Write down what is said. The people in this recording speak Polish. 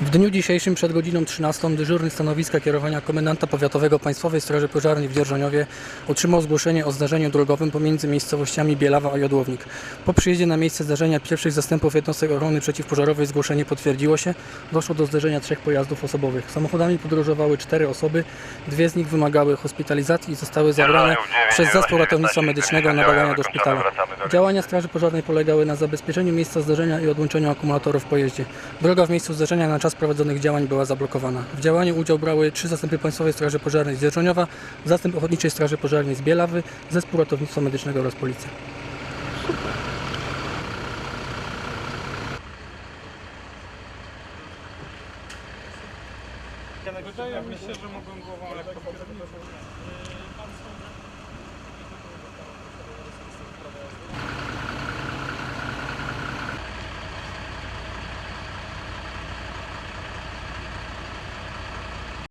W dniu dzisiejszym przed godziną 13 dyżurny stanowiska kierowania komendanta powiatowego Państwowej Straży Pożarnej w Dzierżoniowie otrzymał zgłoszenie o zdarzeniu drogowym pomiędzy miejscowościami Bielawa a Jodłownik. Po przyjeździe na miejsce zdarzenia pierwszych zastępów jednostek ochrony przeciwpożarowej zgłoszenie potwierdziło się. Doszło do zderzenia trzech pojazdów osobowych. Samochodami podróżowały cztery osoby, dwie z nich wymagały hospitalizacji i zostały zabrane przez zespół ratownictwa medycznego na badania do szpitala. Działania Straży Pożarnej polegały na zabezpieczeniu miejsca zdarzenia i odłączeniu akumulatorów w pojeździe. Droga w miejscu zdarzenia na czas prowadzonych działań była zablokowana. W działaniu udział brały trzy zastępy Państwowej Straży Pożarnej z Dzierżoniowa, zastęp Ochotniczej Straży Pożarnej z Bielawy, zespół ratownictwa medycznego oraz policja. Wydaje mi się, że mogłem głową